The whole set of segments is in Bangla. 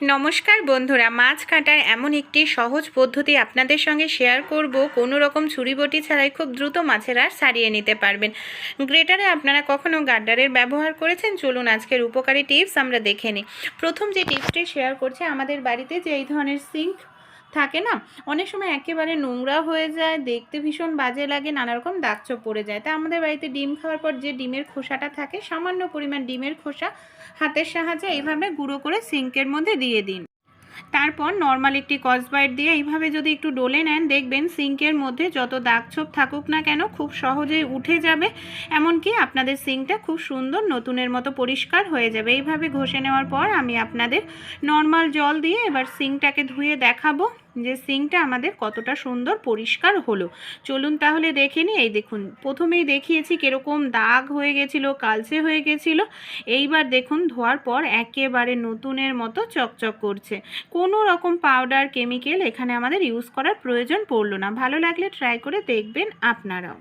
নমস্কার বন্ধুরা, মাছ কাটার এমন একটি সহজ পদ্ধতি আপনাদের সঙ্গে শেয়ার করব। কোনো রকম ছুরি বটি ছাড়াই খুব দ্রুত মাছের আর সারিয়ে নিতে পারবেন। গ্রেটারে আপনারা কখনো গার্ডারের ব্যবহার করেছেন? চলুন আজকের উপকারী টিপস আমরা দেখে নিই। প্রথম যে টিপসটি শেয়ার করছে আমাদের বাড়িতে যে এই ধরনের সিঙ্ক থাকে না? অনেক সময় একেবারে নোংরা হয়ে যায়, দেখতে ভীষণ বাজে লাগে নানা রকম দাগচোপ পড়ে যায়। তা আমাদের বাড়িতে ডিম খাওয়ার পর যে ডিমের খোসাটা থাকে, সামান্য পরিমাণ ডিমের খোসা হাতের সাহায্যে এইভাবে গুঁড়ো করে সিঙ্কের মধ্যে দিয়ে দিন। তারপর নর্মাল একটি কসবাইট দিয়ে এইভাবে যদি একটু ডলে নেন, দেখবেন সিঙ্কের মধ্যে যত দাগছোপ থাকুক না কেন, খুব সহজেই উঠে যাবে। এমনকি আপনাদের সিঙ্কটা খুব সুন্দর নতুনের মতো পরিষ্কার হয়ে যাবে। এইভাবে ঘষে নেওয়ার পর আমি আপনাদের নর্মাল জল দিয়ে এবার সিঙ্কটাকে ধুয়ে দেখাবো। যে সিঙ্কটা আমাদের কতটা সুন্দর পরিষ্কার হলো। চলুন তাহলে দেখে নিই। এই দেখুন, প্রথমেই দেখিয়েছি কীরকম দাগ হয়ে গেছিল, কালচে হয়ে গেছিল। এইবার দেখুন, ধোয়ার পর একেবারে নতুনের মতো চকচক করছে। কোনো রকম পাউডার, কেমিক্যাল এখানে আমাদের ইউজ করার প্রয়োজন পড়ল না। ভালো লাগলে ট্রাই করে দেখবেন আপনারাও।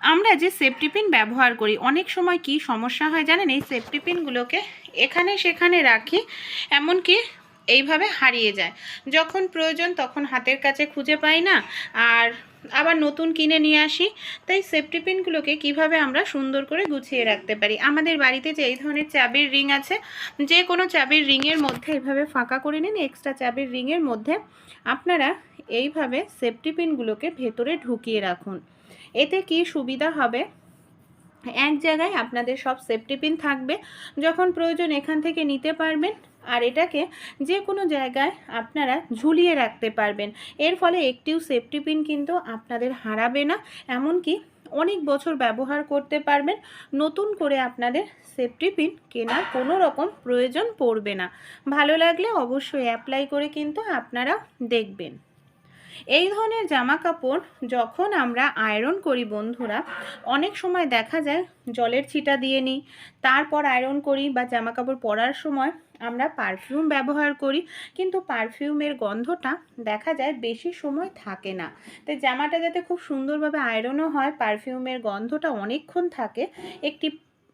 আমরা যে সেফটি পিন ব্যবহার করি, অনেক সময় কি সমস্যা হয় জানেন? এই সেফটি পিনগুলোকে এখানে সেখানে রাখি। এমনকি এইভাবে হারিয়ে যায়। যখন প্রয়োজন তখন হাতের কাছে খুঁজে পাই না। আর আবার নতুন কিনে নিয়ে আসি। তাই সেফটি পিনগুলোকে কীভাবে আমরা সুন্দর করে গুছিয়ে রাখতে পারি? আমাদের বাড়িতে যে এই ধরনের চাবির রিং আছে, যে কোনো চাবির রিংয়ের মধ্যে এইভাবে ফাঁকা করে নিন। এক্সট্রা চাবির রিংয়ের মধ্যে আপনারা এইভাবে সেফটি পিনগুলোকে ভেতরে ঢুকিয়ে রাখুন। এতে কি সুবিধা হবে? এক জায়গায় আপনাদের সব সেফটি পিন থাকবে। যখন প্রয়োজন এখান থেকে নিতে পারবেন আর এটাকে যে কোনো জায়গায় আপনারা ঝুলিয়ে রাখতে পারবেন। এর ফলে একটিও সেফটি পিন কিন্তু আপনাদের হারাবে না, এমনকি অনেক বছর ব্যবহার করতে পারবেন। নতুন করে আপনাদের সেফটি পিন কেনার কোনো রকম প্রয়োজন পড়বে না। ভালো লাগলে অবশ্যই অ্যাপ্লাই করে কিন্তু আপনারা দেখবেন। এই ধরনের জামা কাপড় যখন আমরা আয়রন করি বন্ধুরা, অনেক সময় দেখা যায় জলের ছিটা দিয়ে নিই, তারপর আয়রন করি বা জামা কাপড় পরার সময় আমরা পারফিউম ব্যবহার করি, কিন্তু পারফিউমের গন্ধটা দেখা যায় বেশি সময় থাকে না। তাই জামাটা যাতে খুব সুন্দরভাবে আয়রনও হয় পারফিউমের গন্ধটা অনেকক্ষণ থাকে। একটি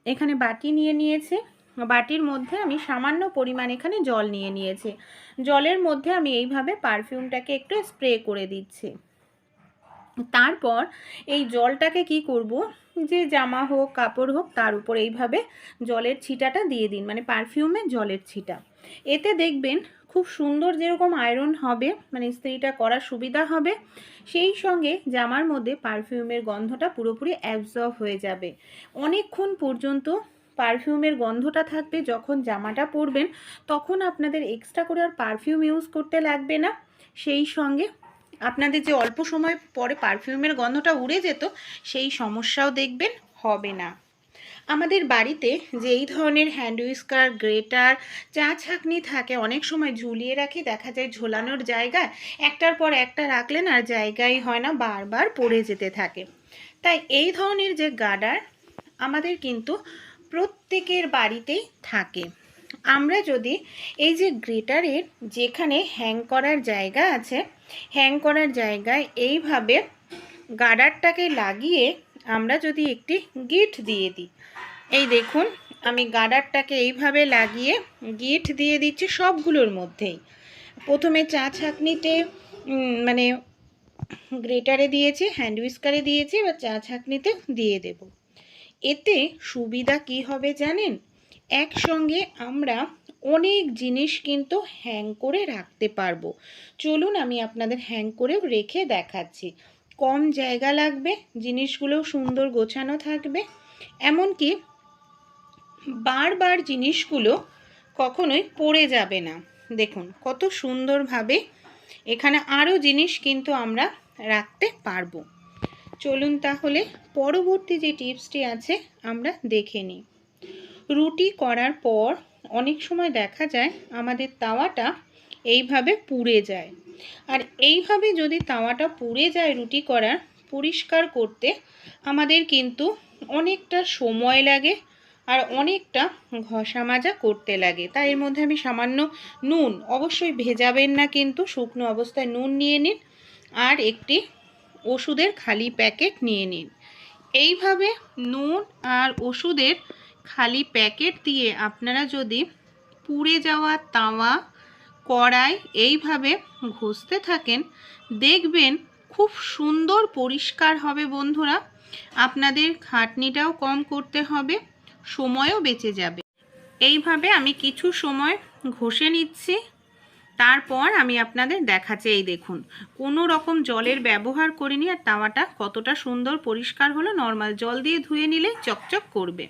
এখানে বাটি নিয়ে নিয়েছি। বাটির মধ্যে আমি সামান্য পরিমাণ এখানে জল নিয়ে নিয়েছি। জলের মধ্যে আমি এইভাবে পারফিউমটাকে একটু স্প্রে করে দিচ্ছি। তারপর এই জলটাকে কি করব? যে জামা হোক, কাপড় হোক, তার উপর এইভাবে জলের ছিটাটা দিয়ে দিন মানে পারফিউমের জলের ছিটা। এতে দেখবেন খুব সুন্দর যেরকম আয়রন হবে মানে ইস্ত্রিটা করার সুবিধা হবে, সেই সঙ্গে জামার মধ্যে পারফিউমের গন্ধটা পুরোপুরি অ্যাবজর্ব হয়ে যাবে। অনেকক্ষণ পর্যন্ত পারফিউমের গন্ধটা থাকবে, যখন জামাটা পরবেন, তখন আপনাদের এক্সট্রা করে আর পারফিউম ইউজ করতে লাগবে না। সেই সঙ্গে আপনাদের যে অল্প সময় পরে পারফিউমের গন্ধটা উড়ে যেত, সেই সমস্যাও দেখবেন, হবে না। আমাদের বাড়িতে যে এই ধরনের হ্যান্ড উইস্কার গ্রেটার চা ছাঁকনি থাকে, অনেক সময় ঝুলিয়ে রাখি, দেখা যায় ঝোলানোর জায়গায়, একটার পর একটা রাখলেন আর জায়গাই হয় না, বারবার পড়ে যেতে থাকে। তাই এই ধরনের যে গার্ডার আমাদের কিন্তু প্রত্যেকের বাড়িতেই থাকে। আমরা যদি এই যে গ্রেটারের যেখানে হ্যাং করার জায়গা আছে হ্যাং করার জায়গায় এইভাবে গার্ডারটাকে লাগিয়ে আমরা যদি একটি গিট দিয়ে দিই, এই দেখুন আমি গার্ডারটাকে এইভাবে লাগিয়ে গিট দিয়ে দিচ্ছি সবগুলোর মধ্যেই। প্রথমে চা ছাঁকনিতে মানে গ্রেটারে দিয়েছি হ্যান্ড উইস্কারে দিয়েছি বা চা ছাঁকনিতে দিয়ে দেব। এতে সুবিধা কি হবে জানেন? একসঙ্গে আমরা অনেক জিনিস কিন্তু হ্যাং করে রাখতে পারব। চলুন আমি আপনাদের হ্যাং করেও রেখে দেখাচ্ছি। কম জায়গা লাগবে, জিনিসগুলো সুন্দর গোছানো থাকবে। এমনকি বারবার জিনিসগুলো কখনোই পড়ে যাবে না। দেখুন, কত সুন্দরভাবে এখানে আরও জিনিস কিন্তু আমরা রাখতে পারব। চলুন তাহলে পরবর্তী যে টিপসটি আছে, আমরা দেখে নিই। রুটি করার পর অনেক সময় দেখা যায় আমাদের তাওয়াটা এইভাবে পুড়ে যায়। আর এইভাবে যদি তাওয়াটা পুড়ে যায় রুটি করার, পরিষ্কার করতে আমাদের কিন্তু অনেকটা সময় লাগে আর অনেকটা ঘষা মাজা করতে লাগে। তাই এর মধ্যে আমি সামান্য নুন, অবশ্যই ভেজাবেন না কিন্তু শুকনো অবস্থায় নুন নিয়ে নিন আর একটি ওষুধের খালি প্যাকেট নিয়ে নিন। এইভাবে নুন আর ওষুধের খালি প্যাকেট দিয়ে আপনারা যদি পুড়ে যাওয়া তাওয়া, কড়াই এইভাবে ঘষতে থাকেন, দেখবেন খুব সুন্দর পরিষ্কার হবে বন্ধুরা। আপনাদের খাটনিটাও কম করতে হবে, সময়ও বেঁচে যাবে। এইভাবে আমি কিছু সময় ঘষে নিচ্ছি, তারপর আমি আপনাদের দেখাচ্ছি। এই দেখুন, কোনো রকম জলের ব্যবহার করিনি আর তাওয়াটা কতটা সুন্দর পরিষ্কার হলো। নর্মাল জল দিয়ে ধুয়ে নিলে চকচক করবে।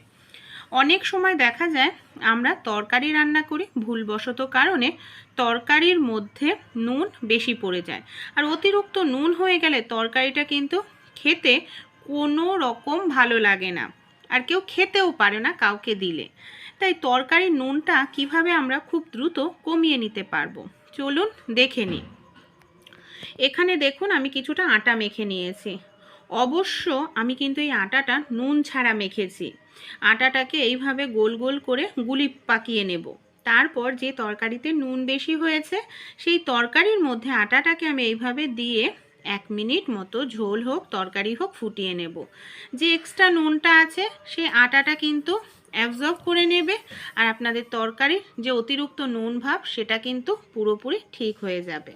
অনেক সময় দেখা যায় আমরা তরকারি রান্না করি ভুলবশত কারণে তরকারির মধ্যে নুন বেশি পড়ে যায়। আর অতিরিক্ত নুন হয়ে গেলে তরকারিটা কিন্তু খেতে কোনো রকম ভালো লাগে না। আর কেউ খেতেও পারে না কাউকে দিলে। তাই তরকারির নুনটা কীভাবে আমরা খুব দ্রুত কমিয়ে নিতে পারব? চলুন দেখে নিই। এখানে দেখুন আমি কিছুটা আটা মেখে নিয়েছি। অবশ্য আমি কিন্তু এই আটাটা নুন ছাড়া মেখেছি। আটাটাকে এইভাবে গোল গোল করে গুলি পাকিয়ে নেব। তারপর যে তরকারিতে নুন বেশি হয়েছে, সেই তরকারির মধ্যে আটাটাকে আমি এইভাবে দিয়ে এক মিনিট মতো ঝোল হোক, তরকারি হোক ফুটিয়ে নেব। যে এক্সট্রা নুনটা আছে সেই আটাটা কিন্তু অ্যাবজর্ব করে নেবে আর আপনাদের তরকারির যে অতিরিক্ত নুন ভাব, সেটা কিন্তু পুরোপুরি ঠিক হয়ে যাবে।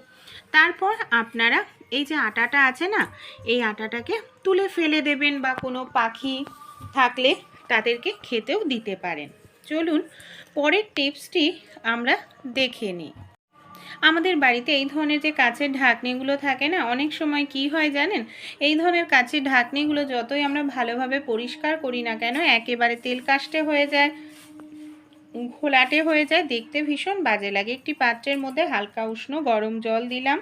তারপর আপনারা এই যে আটাটা আছে না, এই আটাটাকে তুলে ফেলে দেবেন বা কোনো পাখি থাকলে তাদেরকে খেতেও দিতে পারেন। চলুন পরের টিপসটি আমরা দেখে নিই। আমাদের বাড়িতে এই ধরনের যে কাচের ঢাকনিগুলো থাকে না, অনেক সময় কি হয় জানেন? এই ধরনের কাচের ঢাকনিগুলো যতই আমরা ভালোভাবে পরিষ্কার করি না কেন, একেবারে তেল কাস্টে হয়ে যায়, ঘোলাটে হয়ে যায়, দেখতে ভীষণ বাজে লাগে। একটি পাত্রের মধ্যে হালকা উষ্ণ গরম জল দিলাম।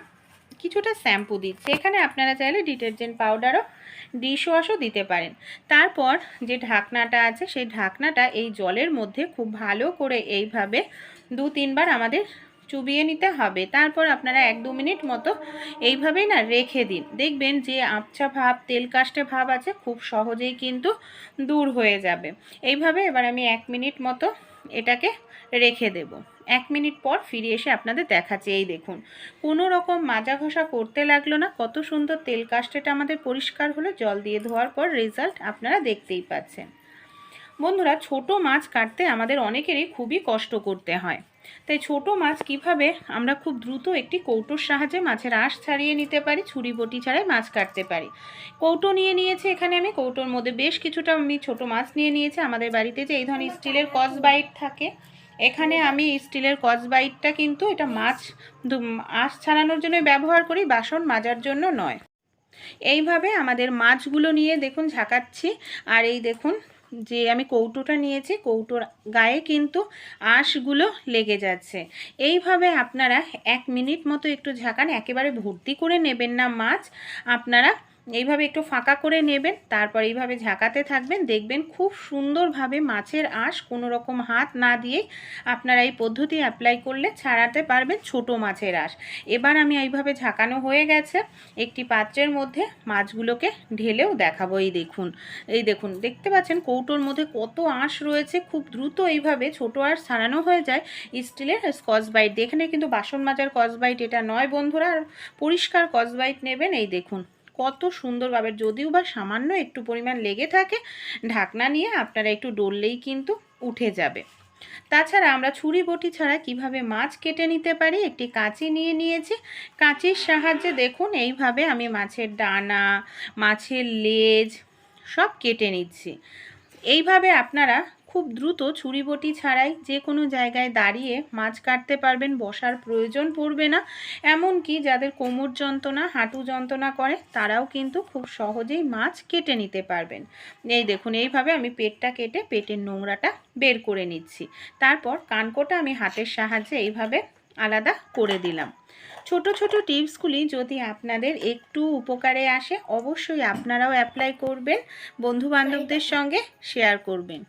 কিছুটা শ্যাম্পু দিচ্ছি। এখানে আপনারা চাইলে ডিটারজেন্ট পাউডারও ডিশওয়াশও দিতে পারেন। তারপর যে ঢাকনাটা আছে, সেই ঢাকনাটা এই জলের মধ্যে খুব ভালো করে এইভাবে দু তিনবার আমাদের চুবিয়ে নিতে হবে। তারপর আপনারা এক দু মিনিট মতো এইভাবেই না রেখে দিন। দেখবেন যে আবছা ভাব, তেল কাস্টে ভাব আছে, খুব সহজেই কিন্তু দূর হয়ে যাবে। এইভাবে এবার আমি এক মিনিট মতো এটাকে রেখে দেব। এক মিনিট পর ফিরে এসে আপনাদের দেখাচ্ছি। এই দেখুন, কোনো রকম মাজা ঘষা করতে লাগল না। কত সুন্দর তেল কাস্টেটা আমাদের পরিষ্কার হলো। জল দিয়ে ধোয়ার পর রেজাল্ট আপনারা দেখতেই পাচ্ছেন। বন্ধুরা, ছোট মাছ কাটতে আমাদের অনেকেরই খুবই কষ্ট করতে হয়। তাই ছোট মাছ কীভাবে আমরা খুব দ্রুত একটি কৌটোর সাহায্যে মাছের আঁশ ছাড়িয়ে নিতে পারি, ছুরি বটি ছাড়াই মাছ কাটতে পারি। কৌটো নিয়ে নিয়েছি এখানে আমি। কৌটোর মধ্যে বেশ কিছুটা আমি ছোট মাছ নিয়ে নিয়েছি। আমাদের বাড়িতে যে এই ধরনের স্টিলের কস বাইট থাকে এখানে আমি স্টিলের কস বাইটটা কিন্তু এটা মাছ আঁশ ছাড়ানোর জন্য ব্যবহার করি, বাসন মাজার জন্য নয়। এইভাবে আমাদের মাছগুলো নিয়ে দেখুন ঝাঁকাচ্ছি, আর এই দেখুন যে আমি কৌটোটা নিয়েছি, কৌটোর গায়ে কিন্তু আঁশগুলো লেগে যাচ্ছে। এইভাবে আপনারা এক মিনিট মতো একটু ঝাঁকান, একেবারে ভর্তি করে নেবেন না মাছ, আপনারা এইভাবে একটু ফাঁকা করে নেবেন, তারপর এইভাবে ঝাঁকাতে থাকবেন। দেখবেন খুব সুন্দরভাবে মাছের আঁশ কোনো রকম হাত না দিয়েই আপনারা এই পদ্ধতি অ্যাপ্লাই করলে ছাড়াতে পারবেন ছোট মাছের আঁশ। এবার আমি এইভাবে ঝাঁকানো হয়ে গেছে, একটি পাত্রের মধ্যে মাছগুলোকে ঢেলেও দেখাবো। এই দেখুন এই দেখুন, দেখতে পাচ্ছেন কৌটোর মধ্যে কত আঁশ রয়েছে, খুব দ্রুত এইভাবে ছোট আঁশ ছাড়ানো হয়ে যায়। স্টিলের স্কচ বাইট দিয়ে এখানে কিন্তু বাসন মাজার কস বাইট এটা নয় বন্ধুরা, আর পরিষ্কার কস বাইট নেবেন। এই দেখুন কত সুন্দরভাবে যদিও বা সামান্য একটু পরিমাণ লেগে থাকে, ঢাকনা নিয়ে আপনারা একটু ডললেই কিন্তু উঠে যাবে। তাছাড়া আমরা ছুরি বটি ছাড়া কীভাবে মাছ কেটে নিতে পারি, একটি কাঁচি নিয়ে নিয়েছি। কাঁচির সাহায্যে দেখুন, এইভাবে আমি মাছের ডানা, মাছের লেজ সব কেটে নিচ্ছি। এইভাবে আপনারা খুব দ্রুত ছুরি বটি ছাড়াই যে কোনো জায়গায় দাঁড়িয়ে মাছ কাটতে পারবেন, বসার প্রয়োজন পড়বে না। এমনকি যাদের কোমর যন্ত্রণা, হাঁটু যন্ত্রণা করে, তারাও কিন্তু খুব সহজেই মাছ কেটে নিতে পারবেন। এই দেখুন, এইভাবে আমি পেটটা কেটে পেটের নোংরাটা বের করে নিচ্ছি। তারপর কানকোটা আমি হাতের সাহায্যে এইভাবে আলাদা করে দিলাম। ছোট ছোট টিপসগুলি যদি আপনাদের একটু উপকারে আসে, অবশ্যই আপনারাও অ্যাপ্লাই করবেন বন্ধু বান্ধবদের সঙ্গে শেয়ার করবেন।